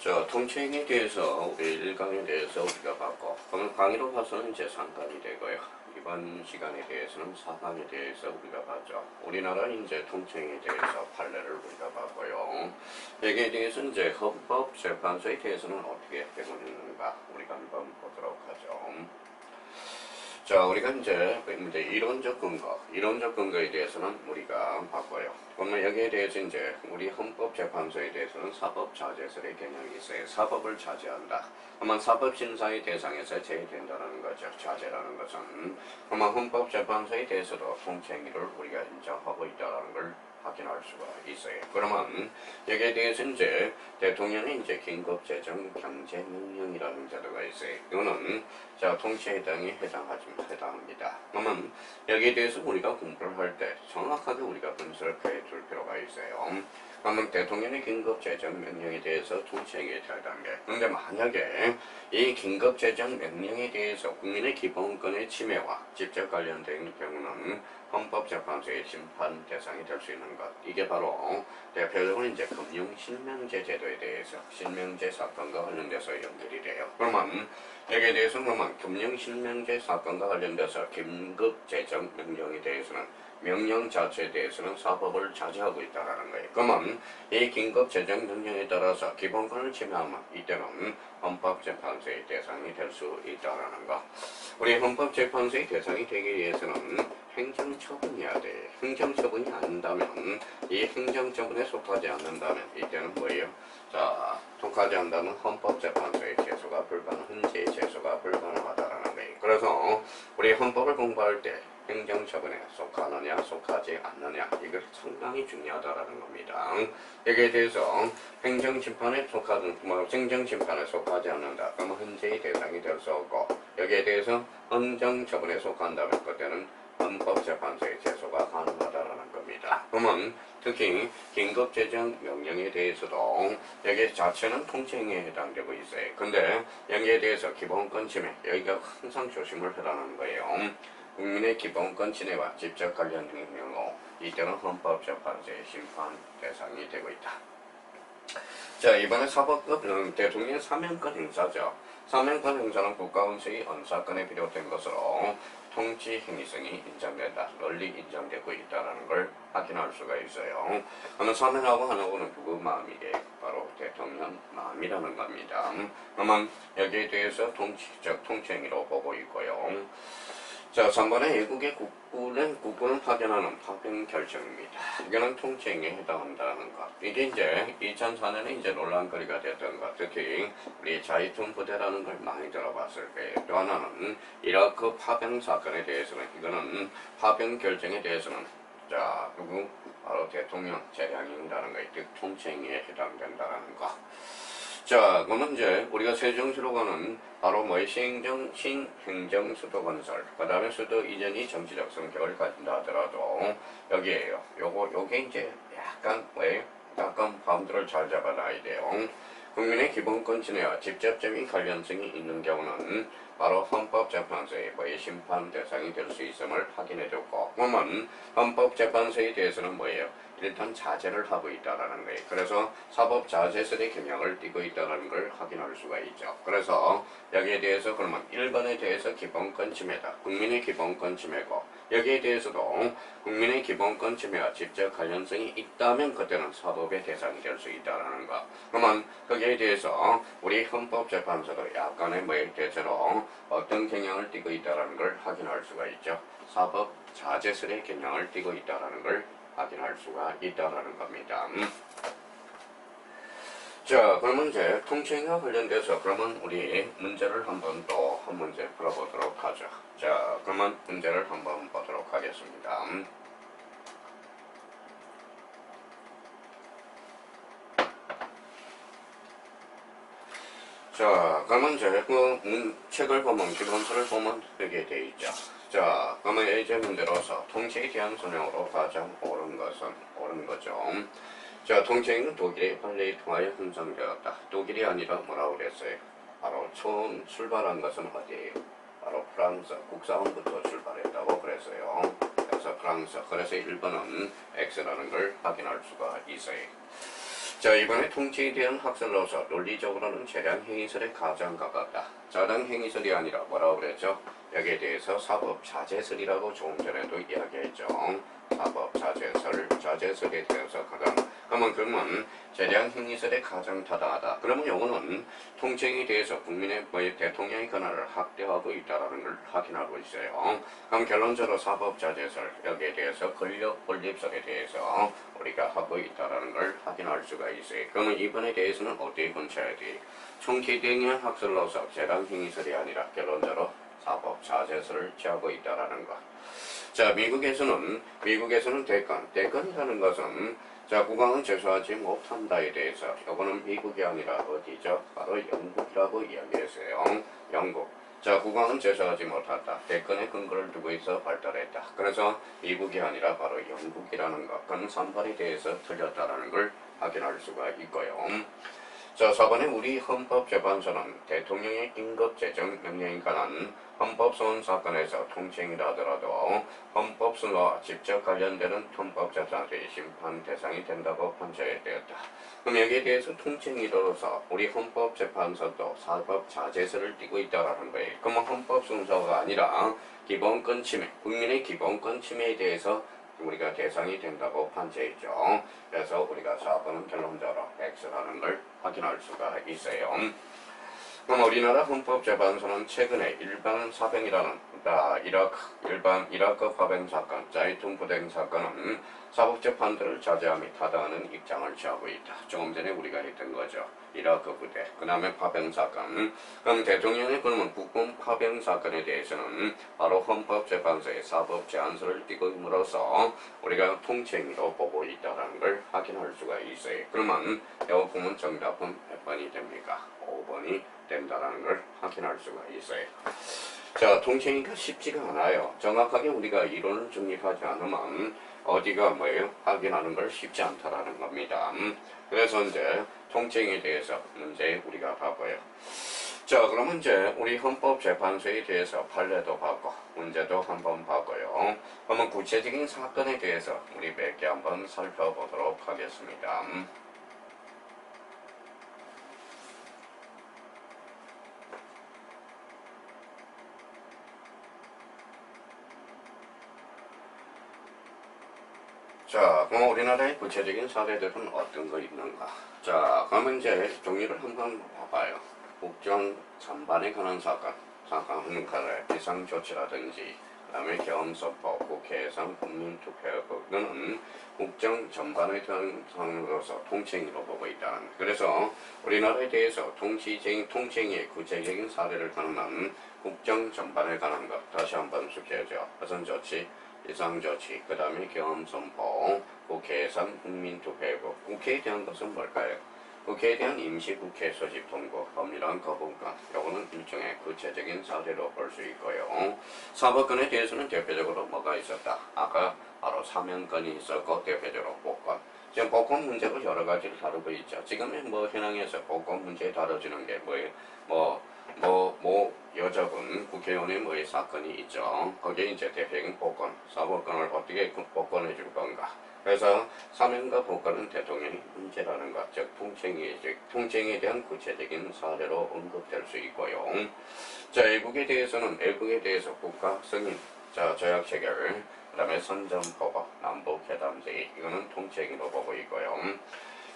저 통칭에 대해서 우리 1강에 대해서 우리가 봤고 그러면 강의로 봐서는 이제 3강이 되고요. 이번 시간에 대해서는 4강에 대해서 우리가 봤죠. 우리나라 이제 통칭에 대해서 판례를 우리가 봤고요. 여기에 대해서 이제 헌법재판소에 대해서는 어떻게 되고 있는가 우리가 한번 보도록 하죠. 자, 우리가 이제, 이제 이론적 근거, 이론적 근거에 대해서는 우리가 봤고요. 그러면 여기에 대해서 이제 우리 헌법재판소에 대해서는 사법자제설의 개념이 있어요. 사법을 자제한다. 그러면 사법심사의 대상에서 제외된다는 거죠. 자제라는 것은. 그러면 헌법재판소에 대해서도 통치행위를 우리가 인정하고 있다는 걸 확인할 수가 있어요. 그러면 여기에 대해서 이제 대통령의 이제 긴급재정 경제명령이라는 제도가 있어요. 이거는 자 통치에 해당이 해당하지 해당합니다. 그러면 여기에 대해서 우리가 공부를 할 때 정확하게 우리가 분석을 해줄 필요가 있어요. 그러면 대통령의 긴급재정명령에 대해서 통치행위에 해당돼. 그런데 만약에 이 긴급재정명령에 대해서 국민의 기본권의 침해와 직접 관련된 경우는 헌법재판소의 심판 대상이 될 수 있는 것. 이게 바로 대표적으로 이제 금융실명제 제도에 대해서 실명제 사건과 관련돼서 연결이 돼요. 그러면 여기에 대해서 그러면 금융실명제 사건과 관련돼서 긴급재정 명령에 대해서는 명령 자체에 대해서는 사법을 자제하고 있다는 거예요. 그러면 이 긴급 재정 명령에 따라서 기본권을 침해하면 이때는 헌법재판소의 대상이 될 수 있다는 거. 우리 헌법재판소의 대상이 되기 위해서는 행정처분이어야 돼. 행정처분이 아닌다면 이 행정처분에 속하지 않는다면 이때는 뭐예요? 자, 속하지 않는다면 헌법재판소의 제소가 불가능, 헌재의 제소가 불가능하다라는 거예요. 그래서 우리 헌법을 공부할 때 행정처분에 속하느냐 속하지 않느냐 이걸 상당히 중요하다라는 겁니다. 여기에 대해서 행정심판에 속하든 뭐 행정심판에 속하지 않는다 그러면 헌재의 대상이 될 수 없고 여기에 대해서 헌정처분에 속한다면 그때는 헌법재판소의 제소가 가능하다라는 겁니다. 그러면 특히 긴급재정 명령에 대해서도 여기 자체는 통치행위에 해당되고 있어요. 근데 여기에 대해서 기본권 침해 여기가 항상 조심을 하라는 거예요. 국민의 기본권 침해와 직접 관련된 경우 이때는 헌법재판소의 심판 대상이 되고 있다. 자 이번에 사법급 음, 대통령 사면권 행사죠. 사면권 행사는 국가원수의 언사권에 비롯된 것으로 통치 행위성이 인정된다. 널리 인정되고 있다는 걸 확인할 수가 있어요. 어느 사면하고 하나고는 누구 마음이게 바로 대통령 마음이라는 겁니다. 그러면 여기에 대해서 통치적 통치 행위로 보고 있고요. 자, 3번에 외국의 국군은 국군을 파견하는 파병 결정입니다. 이거는 통치행위에 해당한다는 것. 이게 이제 2004년에 이제 논란거리가 됐던 것. 특히 우리 자이툰 부대라는 걸 많이 들어봤을 거예요. 또 하나는 이라크 파병 사건에 대해서는 이거는 파병 결정에 대해서는 자 누구 바로 대통령 재량인다는 거, 즉 통치행위에 해당된다는 거. 자, 그러면 이제 우리가 가는 바로 뭐의 시행정, 신행정 수도 건설, 그 다음에 수도 이전이 정치적 성격을 가진다 하더라도 여기에요. 요거, 요게 이제 약간 뭐예요? 약간 바운드를 잘 잡아놔야 돼요. 국민의 기본권 침해와 직접적인 관련성이 있는 경우는 바로 헌법재판소의 뭐의 심판 대상이 될 수 있음을 확인해줬고, 그러면 헌법재판소에 대해서는 뭐예요? 일단 자제를 하고 있다라는 거예요. 그래서 사법 자제설의 경향을 띠고 있다는 걸 확인할 수가 있죠. 그래서 여기에 대해서 그러면 1번에 대해서 기본권 침해다. 국민의 기본권 침해고 여기에 대해서도 국민의 기본권 침해와 직접 관련성이 있다면 그때는 사법의 대상이 될 수 있다는 거. 그러면 거기에 대해서 우리 헌법재판소도 약간의 뭐에 대해서 어떤 경향을 띠고 있다는 걸 확인할 수가 있죠. 사법 자제설의 경향을 띠고 있다는 걸 확인할 수가 있다는 겁니다. 음. 자, 그러면 이제 통칭과 관련돼서 그러면 우리 문제를 한번 또 한 문제 풀어보도록 하죠. 자, 그러면 문제를 한번 보도록 하겠습니다. 자, 그러면 이제 그 문, 책을 보면 기본서를 보면 되게 돼 있죠. 자, 그러면 이제 문제로서 통치에 대한 설명으로 가장 옳은 것은 옳은 거죠. 자, 통치는 독일의 판례에 통하여 형성되었다. 독일이 아니라 뭐라고 그랬어요? 바로 처음 출발한 것은 어디예요? 바로 프랑스 국사원부터 출발했다고 그랬어요. 그래서 프랑스, 그래서 일본은 X라는 걸 확인할 수가 있어요. 자 이번에 통치에 대한 학설로서 논리적으로는 재량 행위설에 가장 가깝다. 자당 행위설이 아니라 뭐라고 그랬죠? 여기에 대해서 사법 자제설이라고 조금 전에도 이야기했죠. 사법 자제설, 자제설에 대해서 가장 그러면 그러면 재량 행위설에 가장 타당하다. 그러면 요거는 통칭에 대해서 국민의 뭐 대통령의 권한을 확대하고 있다는 걸 확인하고 있어요. 그럼 결론적으로 사법 자제설 여기에 대해서 권력 본립설에 대해서 우리가 하고 있다는 걸 확인할 수가 있어요. 그러면 이번에 대해서는 어떻게 본쳐야 돼? 총기대행한 학설로서 재량 행위설이 아니라 결론적으로 사법 자제설을 취하고 있다는 것. 자, 미국에서는 미국에서는 대권, 대권이라는 것은 자, 국왕은 제소하지 못한다에 대해서 이거는 미국이 아니라 어디죠? 바로 영국이라고 이야기했어요. 영국. 자, 국왕은 제소하지 못한다. 대권의 근거를 두고 있어 발달했다. 그래서 미국이 아니라 바로 영국이라는 것. 그건 선발에 대해서 틀렸다라는 걸 확인할 수가 있고요. 자, 4번에 우리 헌법재판소는 대통령의 임급재정 명령에 관한 헌법소원 사건에서 통칭이라 하더라도 헌법소와 직접 관련되는 헌법재판소의 심판 대상이 된다고 판결되었다. 그럼 여기에 대해서 통칭이로서 우리 헌법재판소도 사법 자제설을 띠고 있다라는 거예요. 그러면 헌법순서가 아니라 기본권 침해, 국민의 기본권 침해에 대해서 우리가 대상이 된다고 판시했죠. 그래서 우리가 4번은 결론적으로 X라는 걸 확인할 수가 있어요. 그럼 우리나라 헌법재판소는 최근에 일반 사병이라는 아, 이라크 일반 이라크 파병 사건, 자이툰 부대 사건은 사법재판들을 자제함이 타당하는 입장을 취하고 있다. 조금 전에 우리가 했던 거죠. 이라크 부대, 그 다음에 파병 사건. 그럼 대통령의 그러면 국군 파병 사건에 대해서는 바로 헌법재판소의 사법 제한서를 띠고 임으로써 우리가 통칭으로 보고 있다는 걸 확인할 수가 있어요. 그러면 보면 정답은 몇 번이 됩니까? 5번이 된다는 걸 확인할 수가 있어요. 자, 통칭이가 쉽지가 않아요. 정확하게 우리가 이론을 정립하지 않으면 어디가 뭐예요? 확인하는 걸 쉽지 않다라는 겁니다. 음, 그래서 이제 통칭에 대해서 문제 우리가 봐봐요. 자, 그러면 이제 우리 헌법재판소에 대해서 판례도 봤고 문제도 한번 봤고요. 그러면 구체적인 사건에 대해서 우리 몇 개 한번 살펴보도록 하겠습니다. 음. 자, 그럼 우리나라의 구체적인 사례들은 어떤 거 있는가? 자, 그러면 이제 종류를 한번 봐봐요. 국정 전반에 관한 사건, 사건 흥가를 비상조치라든지, 그 다음에 경험선포, 국회에서 국민투표는 국정 전반에 대한 상으로서 통칭으로 보고 있다. 그래서 우리나라에 대해서 통치쟁, 통칭의 구체적인 사례를 가능한 국정 전반에 관한 것 다시 한번 숙제하죠. 우선 조치, 비상조치, 그 다음에 경험선포, 국회 예산 국민투표고 국회에 대한 것은 뭘까요? 국회에 대한 임시국회 소집 통보, 법률안 거부권, 요거는 일종의 구체적인 사례로 볼 수 있고요. 사법권에 대해서는 대표적으로 뭐가 있었다? 아까 바로 사면권이 있었고 대표적으로 복권. 지금 복권 문제도 여러 가지를 다루고 있죠. 지금의 뭐 현황에서 복권 문제 다뤄지는 게 뭐예요? 뭐, 뭐, 뭐, 여자분 국회의원의 뭐의 사건이 있죠. 거기에 이제 대표적인 복권, 사법권을 어떻게 복권해 줄 건가. 그래서 사면과 복권은 대통령의 문제라는 것, 즉 통칭에, 즉 통칭에 대한 구체적인 사례로 언급될 수 있고요. 자, 애국에 대해서는 애국에 대해서 국가 승인, 자, 조약 체결, 그다음에 선전포고, 남북 회담제 이거는 통칭으로 보고 있고요.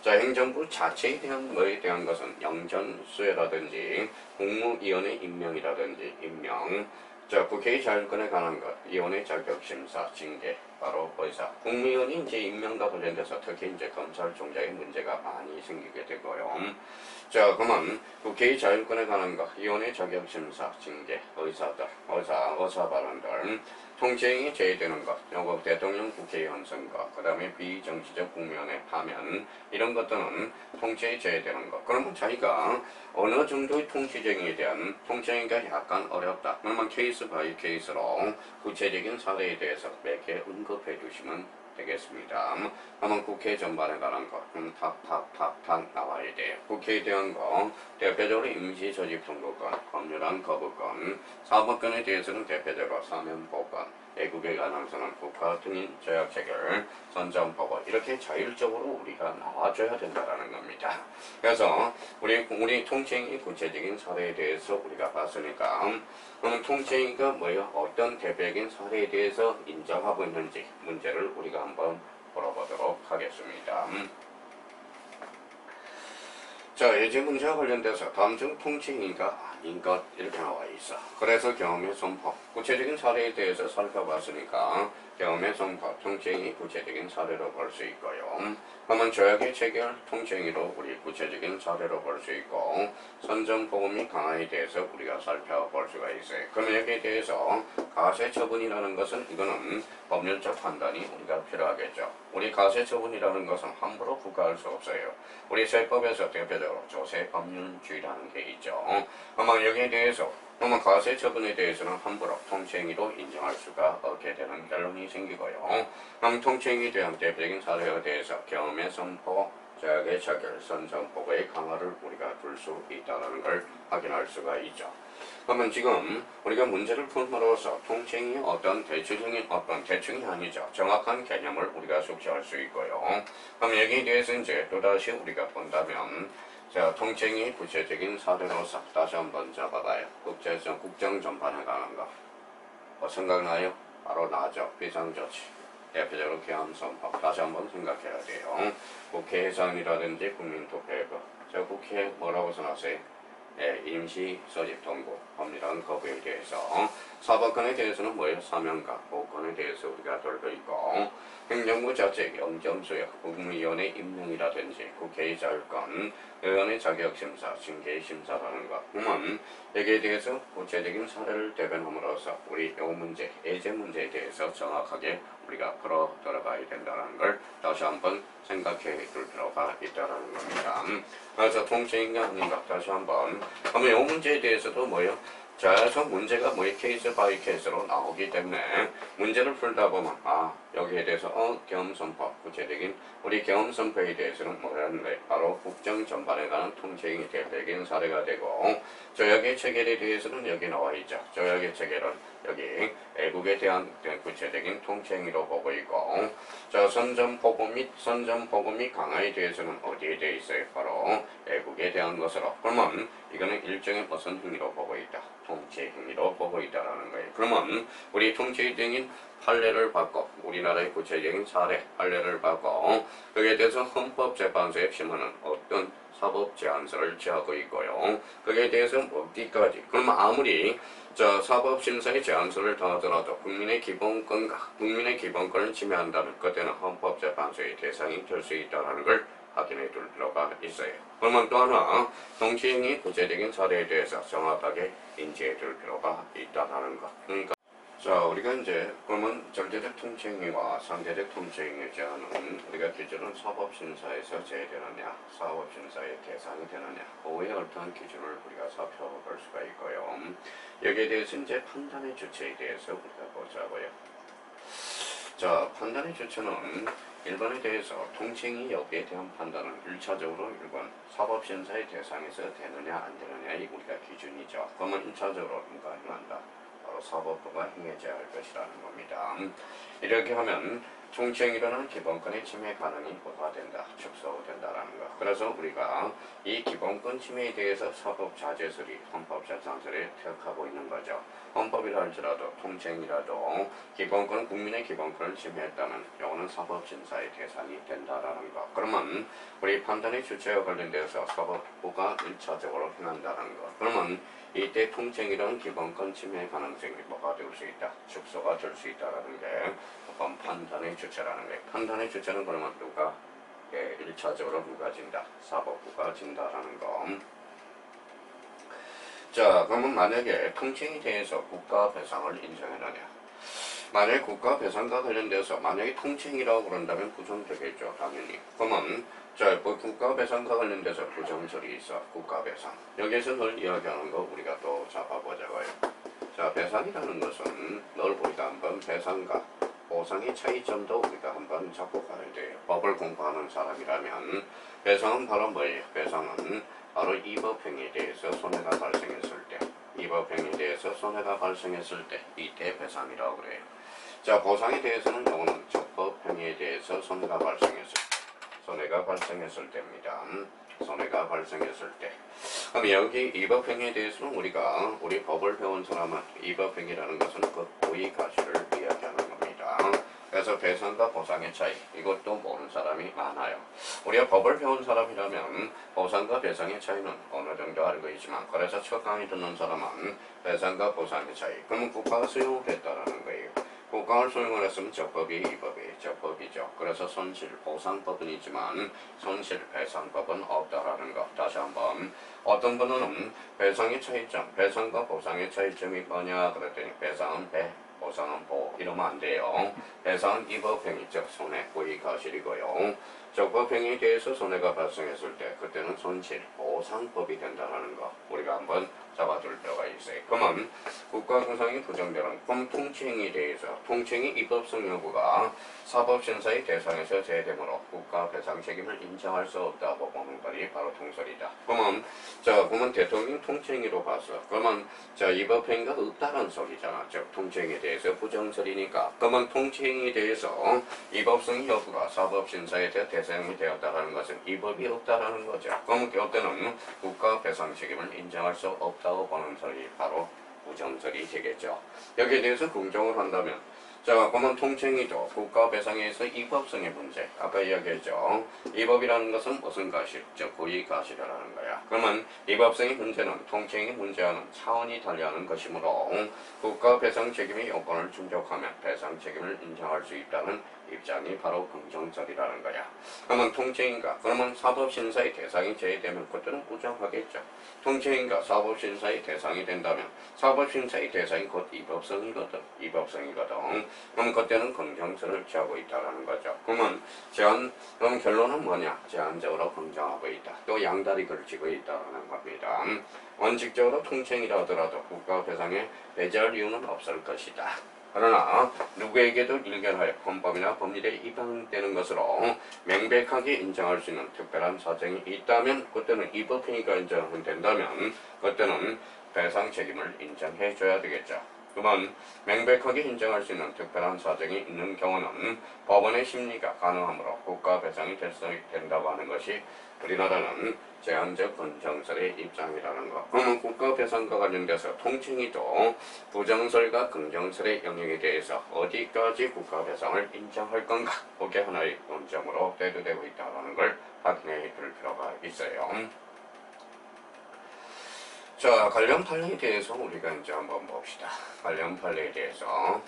자, 행정부 자체에 대한 거에 대한 것은 영전 수혜라든지 국무위원회 임명이라든지 임명, 자, 국회의 자율권에 관한 것, 위원회 자격 심사, 징계, 바로 의사. 국무위원이 이제 임명과 관련돼서 특히 이제 검찰총장의 문제가 많이 생기게 되고요. 자, 그러면 국회의 자율권에 관한 것, 위원회 자격 심사, 징계, 의사들, 의사, 의사 발언들, 통치행위 제외되는 것, 요거 대통령 국회의원 선거, 그 다음에 비정치적 국면에 파면, 이런 것들은 통치에 제외되는 것. 그러면 자기가 어느 정도의 통치쟁이에 대한 통치행위가 약간 어렵다. 그러면 케이스 바이 케이스로 구체적인 사례에 대해서 몇 개 언급해 주시면 되겠습니다. 한번 국회 전반에 관한 거, 음, 탁탁탁탁 나와야 돼요. 국회에 대한 거, 대표적으로 임시 조직 통보권, 법률안 거부권, 사법권에 대해서는 대표적으로 사면보권, 관한 선언, 국가 등인 조약 체결, 선전보고 이렇게 자율적으로 우리가 나와줘야 된다라는 겁니다. 그래서 우리 우리 통칭이 구체적인 사례에 대해서 우리가 봤으니까 그럼 통칭이가 뭐예요? 어떤 대표적인 사례에 대해서 인정하고 있는지 문제를 우리가 한번 풀어보도록 하겠습니다. 자, 예제 문제와 관련돼서 다음 중 통칭인가 아닌 것 이렇게 나와 있어. 그래서 경험의 선포, 구체적인 사례에 대해서 살펴봤으니까 경험의 선포, 통칭이 구체적인 사례로 볼 수 있고요. 그러면 조약의 체결, 통칭이로 우리 구체적인 사례로 볼 수 있고 선전보험이 강화에 대해서 우리가 살펴볼 수가 있어요. 그러면 여기에 대해서 가세 처분이라는 것은 이거는 법률적 판단이 우리가 필요하겠죠. 우리 가세 처분이라는 것은 함부로 부과할 수 없어요. 우리 세법에서 대표적으로 조세 법률주의라는 게 있죠. 아마 여기에 대해서 그러면 가세 처분에 대해서는 함부로 통칭이로 인정할 수가 없게 되는 결론이 생기고요. 그럼 통칭에 대한 대표적인 사례에 대해서 경험의 선포, 제약의 체결, 선전보고의 강화를 우리가 둘 수 있다는 걸 확인할 수가 있죠. 그러면 지금 우리가 문제를 풀므로써 통칭이 어떤 대체적인 어떤 대충이 아니죠. 정확한 개념을 우리가 숙지할 수 있고요. 그럼 여기에 대해서 이제 또다시 우리가 본다면 자, 통칭이 구체적인 사례로서 다시 한번 잡아봐요. 국제성, 국정 전반에 관한 거. 뭐 생각나요? 바로 나죠. 비상조치. 대표적으로 계엄선법. 다시 한번 생각해야 돼요. 국회 해산이라든지 국민투표법. 저 국회 뭐라고 써놨어요? 예, 임시 소집 통보 법률안 거부에 대해서 사법권에 대해서는 뭐예요? 사명과 보건에 대해서 우리가 돌고 있고 행정부 자체 영점수역 국무위원회 임명이라든지 국회의 자율권 의원의 자격심사 징계심사라는 것 그러면 여기에 대해서 구체적인 사례를 대변함으로써 우리 요 문제 예제 문제에 대해서 정확하게 우리가 풀어 들어가야 된다는 걸 다시 한번 생각해 둘 필요가 있다는 겁니다. 그래서 통칭인가 아닌가 다시 한번 그러면 이 문제에 대해서도 뭐예요? 자서 문제가 뭐예요? 케이스 바이 케이스로 나오기 때문에 문제를 풀다 보면 아 여기에 대해서 어 경험선포 구체적인 우리 경험선포에 대해서는 뭐라는 거예요? 바로 국정 전반에 관한 통칭이 대표적인 사례가 되고 조약의 체결에 대해서는 여기 나와 있죠. 조약의 체결은 여기 애국에 대한 구체적인 통칭으로 보고 있고 자 선전포고 및 선전포고 및 강화에 대해서는 어디에 되어 있어요? 바로 애국에 대한 것으로 그러면 이거는 일종의 무슨 행위로 보고 있다? 통치 행위로 보고 있다라는 거예요. 그러면 우리 통치 등인 판례를 받고 우리나라의 구체적인 사례 판례를 받고 거기에 대해서 헌법재판소에 심하는 어떤 사법 제한서를 취하고 있고요. 거기에 대해서 어디까지? 그러면 아무리 저 사법심사의 제한서를 더하더라도 국민의 기본권과 국민의 기본권을 침해한다면 그때는 헌법재판소의 대상이 될 수 있다는 걸 확인해 둘 필요가 있어요. 그러면 또 하나 정치인이 구체적인 사례에 대해서 정확하게 인지해 둘 필요가 있다는 것. 그러니까 자 우리가 이제 그러면 절대적 통칭과 상대적 통칭의 제한은 우리가 기준은 사법심사에서 제외되느냐 사법심사의 대상이 되느냐 그에 어떠한 기준을 우리가 살펴볼 수가 있고요. 여기에 대해서 이제 판단의 주체에 대해서 우리가 보자고요. 자, 판단의 주체는 일반에 대해서 통칭이 여기에 대한 판단은 1차적으로 일반 사법심사의 대상에서 되느냐 안 되느냐의 우리가 기준이죠. 그러면 1차적으로 누가 행한다? 사법부가 행해져야 할 것이라는 겁니다. 이렇게 하면 통칭이라는 기본권의 침해 가능이 고가된다, 축소된다라는 것. 그래서 우리가 이 기본권 침해에 대해서 사법 자제설이 헌법재판소에 택하고 있는 거죠. 헌법이라 할지라도 통칭이라도 기본권 국민의 기본권을 침해했다면 이거는 사법심사의 대상이 된다라는 것. 그러면 우리 판단의 주체와 관련돼서 사법부가 1차적으로 행한다는 것. 그러면 이때 통칭이라는 기본권 침해 가능성이 뭐가 될 수 있다? 축소가 될 수 있다라는 게 그건 판단의 주체라는 거예요. 판단의 주체는 그러면 누가 예, 1차적으로 누가 진다? 사법부가 진다라는 거. 자, 그러면 만약에 통칭에 대해서 국가 배상을 인정해느냐? 만약에 국가 배상과 관련돼서 만약에 통칭이라고 그런다면 부정되겠죠, 당연히. 그러면 자, 뭐 국가 배상과 관련돼서 부정설이 있어, 국가 배상. 여기에서 늘 이야기하는 거 우리가 또 잡아보자고요. 자, 배상이라는 것은 늘 우리가 한번 배상과 보상의 차이점도 우리가 한번 잡고 가야 돼요. 법을 공부하는 사람이라면 배상은 바로 뭐예요? 배상은 바로 이 법행위에 대해서 손해가 발생했을 때 이법행위에 대해서 손해가 발생했을 때 이때 배상이라고 그래요. 자, 보상에 대해서는 요거는 적법 행위에 대해서 손해가 발생했을 손해가 발생했을 때입니다. 음, 손해가 발생했을 때. 그럼 여기 이법 행위에 대해서는 우리가 우리 법을 배운 사람은 이법 행위라는 것은 그 고의 가시를 이야기하는 겁니다. 그래서 배상과 보상의 차이 이것도 모르는 사람이 많아요. 우리가 법을 배운 사람이라면 보상과 배상의 차이는 어느 정도 알고 있지만 그래서 첫 강의 듣는 사람은 배상과 보상의 차이 그러면 국가가 수용을 했다라는 거예요. 국가를 수용을 했으면 적법이 이법이 적법이죠. 그래서 손실 보상법은 있지만 손실 배상법은 없다라는 것. 다시 한번 어떤 분은 배상의 차이점, 배상과 보상의 차이점이 뭐냐 그랬더니 배상은 배, 보상은 보 이러면 안 돼요. 배상은 이법행위 즉 손해 고의 가실이고요. 적법행위에 대해서 손해가 발생했을 때 그때는 손실 보상법이 된다는 거 우리가 한번 잡아둘 필요가 있어요. 그러면 국가구상이 부정되는 공통치행에 대해서 통칭이 입법성 여부가 사법審사의 대상에서 제되므로 국가 배상 책임을 인정할 수 없다고 보는 것이 바로 통설이다. 그러면 자 그러면 대통령 통칭이로 봐서 그러면 자 입법행위가 없다는 소리잖아. 즉 통칭에 대해서 부정설이니까 그러면 통칭에 대해서 입법성 여부가 사법審사에 대해 대상이 되었다는 것은 입법이 없다라는 거죠. 그러면 그때는 국가 배상 책임을 인정할 수 없다 고 보는 설이 바로 부정설이 되겠죠. 여기에 대해서 긍정을 한다면 자, 그러면 통칭이죠. 국가 배상에서 입법성의 문제. 아까 이야기했죠. 입법이라는 것은 무슨 가실, 즉 고의 가실이라는 거야. 그러면 입법성의 문제는 통칭의 문제와는 차원이 달리하는 것이므로 국가 배상 책임의 요건을 충족하면 배상 책임을 인정할 수 있다는 입장이 바로 긍정적이라는 거야. 그러면 통제인가? 그러면 사법신사의 대상이 제외되면 그때는 꾸정하겠죠. 통제인가? 사법신사의 대상이 된다면 사법신사의 대상이 곧 입법성이거든. 입법성이거든. 그럼 그때는 긍정성을 취하고 있다는 거죠. 그러면 제한, 그럼 결론은 뭐냐? 제한적으로 긍정하고 있다. 또 양다리 걸치고 있다는 겁니다. 원칙적으로 통칭이라 하더라도 국가 배상에 배제할 이유는 없을 것이다. 그러나 누구에게도 일견하여 헌법이나 법률에 입항되는 것으로 명백하게 인정할 수 있는 특별한 사정이 있다면 그때는 입법행위가 인정된다면 그때는 배상 책임을 인정해 줘야 되겠죠. 그만 명백하게 인정할 수 있는 특별한 사정이 있는 경우는 법원의 심리가 가능하므로 국가 배상이 될 수 된다고 하는 것이 우리나라는 제한적 긍정설의 입장이라는 것. 그러면 국가 배상과 관련돼서 통칭이도 부정설과 긍정설의 영역에 대해서 어디까지 국가 배상을 인정할 건가? 그게 하나의 논점으로 대두되고 있다는 걸 확인해 둘 필요가 있어요. 자, 관련 판례에 대해서 우리가 이제 한번 봅시다. 관련 판례에 대해서.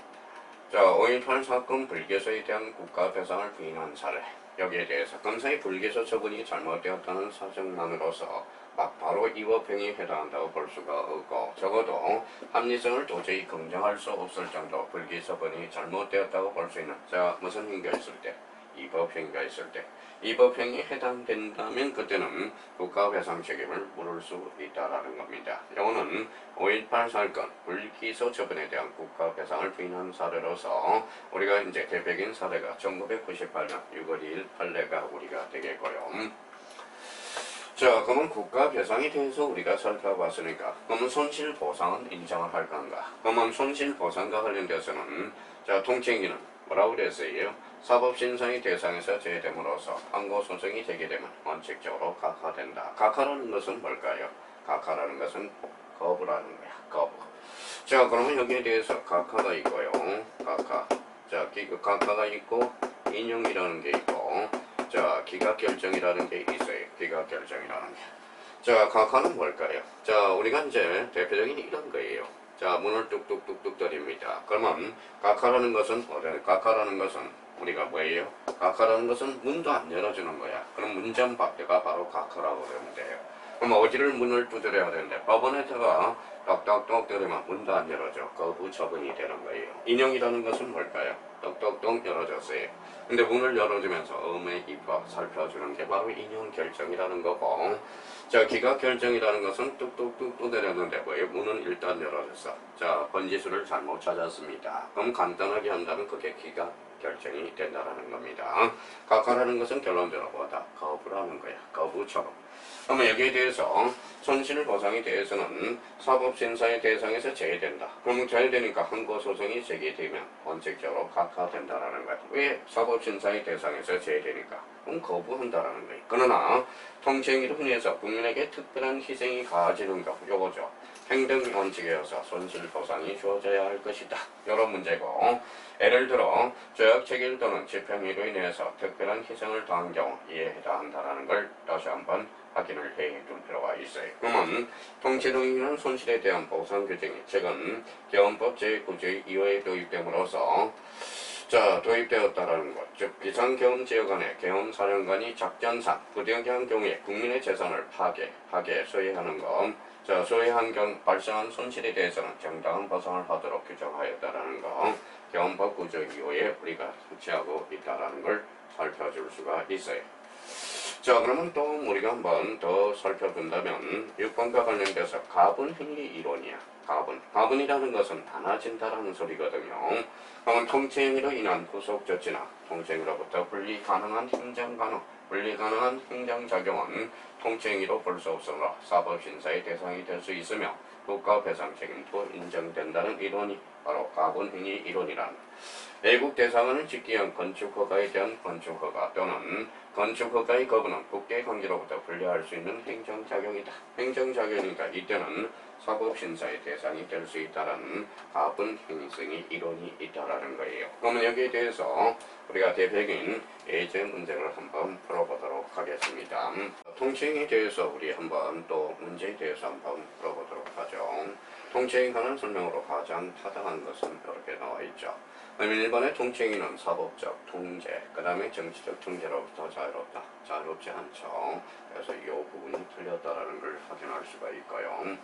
자, 5.18 사건 불개소에 대한 국가 배상을 부인한 사례. 여기에 대해서 검사의 불개소 처분이 잘못되었다는 사정만으로서 막바로 이법행위에 해당한다고 볼 수가 없고 적어도 합리성을 도저히 긍정할 수 없을 정도 불기소분이 잘못되었다고 볼 수 있는 자 무슨 행위가 있을 때 이법행위가 있을 때 이법행위에 해당된다면 그때는 국가배상 책임을 물을 수 있다라는 겁니다. 이거는 5.18 사건 불기소 처분에 대한 국가배상을 부인한 사례로서 우리가 이제 대표적인 사례가 1998년 6월 2일 판례가 우리가 되겠고요. 자, 그러면 국가 배상에 대해서 우리가 살펴봤으니까, 그러면 손실 보상은 인정을 할 건가? 그러면 손실 보상과 관련돼서는, 자, 통칭기는 뭐라고 그랬어요? 사법신상의 대상에서 제외됨으로써 항고 소송이 제기되면 원칙적으로 각하된다. 각하라는 것은 뭘까요? 각하라는 것은 거부라는 거야. 거부. 자, 그러면 여기에 대해서 각하가 있고요. 각하. 자, 기, 각하가 있고 인용이라는 게 있고, 자, 기각 결정이라는 게 있어요. 기각 결정이라는 게. 자, 각하는 뭘까요? 자, 우리가 이제 대표적인 이런 거예요. 자, 문을 뚝뚝뚝뚝 들입니다. 그러면 각하라는 것은 뭐래? 각하라는 것은 우리가 뭐예요? 각하라는 것은 문도 안 열어주는 거야. 그럼 문전 밖에가 바로 각하라고 그러면 돼요. 그럼 어디를 문을 두드려야 되는데 법원에다가 똑똑똑 들으면 문도 안 열어줘. 거부 처분이 되는 거예요. 인용이라는 것은 뭘까요? 똑똑똑 열어줬어요. 근데 문을 열어주면서 음의 입법 살펴주는 게 바로 인용 결정이라는 거고 자 기각 결정이라는 것은 뚝뚝뚝 두드렸는데 뭐예요? 문은 일단 열어줬어. 자 번지수를 잘못 찾았습니다. 그럼 간단하게 한다면 그게 기각 결정이 된다라는 겁니다. 각하라는 것은 결론적으로 뭐다? 거부라는 거야. 거부처럼. 그러면 여기에 대해서 손실 보상에 대해서는 사법심사의 대상에서 제외된다. 그러면 제외되니까 항고 소송이 제기되면 원칙적으로 각하된다라는 거야. 왜 사법심사의 대상에서 제외되니까? 그럼 거부한다라는 거예요. 그러나 통치행위로 인해서 국민에게 특별한 희생이 가해지는 것, 요거죠. 행정 원칙에서 손실 보상이 주어져야 할 것이다. 이런 문제고 예를 들어 조약 체결 또는 집행위로 인해서 특별한 희생을 당한 경우 이에 해당한다라는 걸 다시 한번 확인을 해둘 필요가 있어요. 그러면 통치동의는 손실에 대한 보상 규정이 최근 개헌법 제9조의 2호에 도입됨으로써 자 도입되었다라는 것, 즉 비상계엄지역안에 계엄사령관이 작전상 부득이한 경우에 국민의 재산을 파괴하게 소유하는 것, 자 소유한 경 발생한 손실에 대해서는 정당한 보상을 하도록 규정하였다라는 것, 계엄법 9조 2호에 우리가 설치하고 있다라는 걸 살펴줄 수가 있어요. 자 그러면 또 우리가 한번 더 살펴본다면 6번과 관련돼서 가분행위 이론이야. 가분. 가분이라는 것은 많아진다라는 소리거든요. 그러면 통치행위로 인한 후속 조치나 통치행위로부터 분리 가능한 행정 가능, 분리 가능한 행정작용은 통치행위로 볼 수 없으므로 사법심사의 대상이 될 수 있으며 국가 배상 책임도 인정된다는 이론이 바로 가분행위 이론이란 외국 짓기 위한 건축허가에 대한 건축허가 또는 건축허가의 거부는 국계관계로부터 분리할 수 있는 행정작용이다. 행정작용이니까 이때는 사법심사의 대상이 될 수 있다는 가분행위성의 이론이 있다라는 거예요. 그러면 여기에 대해서 우리가 대표적인 예제 문제를 한번 풀어보도록 하겠습니다. 통칭에 대해서 우리 한번 또 문제에 대해서 한번 풀어보도록 하죠. 통칭에 관한 설명으로 가장 타당한 것은 이렇게 나와 있죠. 그러면 일본의 통칭이는 사법적 통제, 그 다음에 정치적 통제로부터 자유롭다. 자유롭지 않죠. 그래서 이 부분이 틀렸다라는 걸 확인할 수가 있고요.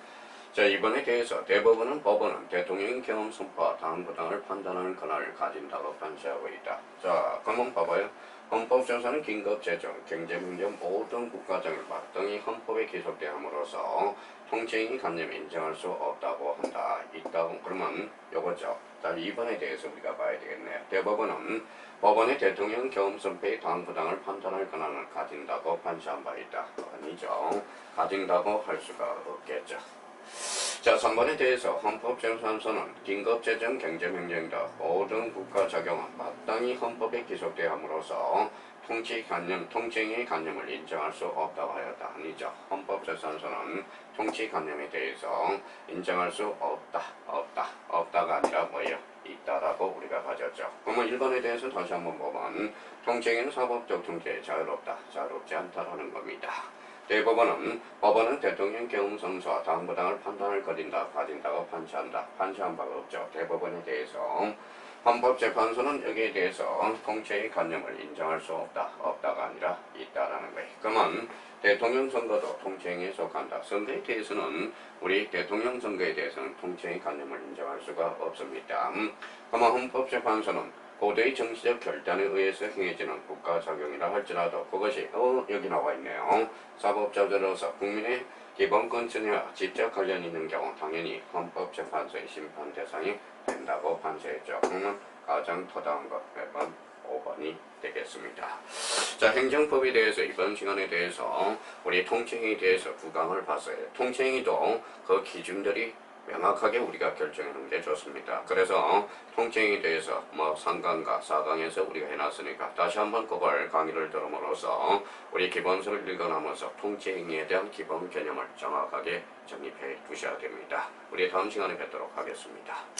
자, 이번에 대해서 대법원은 법원은 대통령 경험 선포와 당부당을 판단하는 권한을 가진다고 판시하고 있다. 자, 그러면 봐봐요. 헌법조사는 긴급재정, 경제민정 모든 국가정을 마땅히 헌법에 기속되함으로써 통치인이 간념 인정할 수 없다고 한다. 있다고 그러면 요거죠. 자, 이번에 대해서 우리가 봐야 되겠네요. 대법원은 법원의 대통령 경험 선포의 당부당을 판단할 권한을 가진다고 판시한 바 있다. 아니죠. 가진다고 할 수가 없겠죠. 자, 3번에 대해서 헌법재판소는 긴급재정 경제명령 등 모든 국가 작용은 마땅히 헌법에 기속되함으로써 통치 관념, 통칭의 관념을 인정할 수 없다고 하였다. 아니죠. 헌법재판소는 통치 관념에 대해서 인정할 수 없다, 없다, 없다가 아니라 뭐예요? 있다라고 우리가 가졌죠. 그러면 1번에 대해서 다시 한번 보면 통칭에는 사법적 통제에 자유롭다, 자유롭지 않다라는 겁니다. 대법원은 법원은 대통령 경험 성수와 당부당을 판단을 거린다, 가진다고 판시한다. 판시한 바가 없죠. 대법원에 대해서 헌법재판소는 여기에 대해서 통치의 관념을 인정할 수 없다, 없다가 아니라 있다라는 거예요. 그러면 대통령 선거도 통치행위에 속한다. 선거에 대해서는 우리 대통령 선거에 대해서는 통치의 관념을 인정할 수가 없습니다. 그러면 헌법재판소는 고도의 정치적 결단에 의해서 행해지는 국가작용이라 할지라도 그것이 어 여기 나와 있네요. 사법자들로서 국민의 기본권 전혀 직접 관련 있는 경우 당연히 헌법재판소의 심판 대상이 된다고 판시했죠. 그러면 가장 타당한 것 매번 5번이 되겠습니다. 자, 행정법에 대해서 이번 시간에 대해서 우리 통칭에 대해서 구강을 봤어요. 통칭이도 그 기준들이 명확하게 우리가 결정하는 게 좋습니다. 그래서 통칭에 대해서 뭐 3강과 4강에서 우리가 해놨으니까 다시 한번 그걸 강의를 들음으로써 우리 기본서를 읽어나면서 통칭에 대한 기본 개념을 정확하게 정립해 두셔야 됩니다. 우리 다음 시간에 뵙도록 하겠습니다.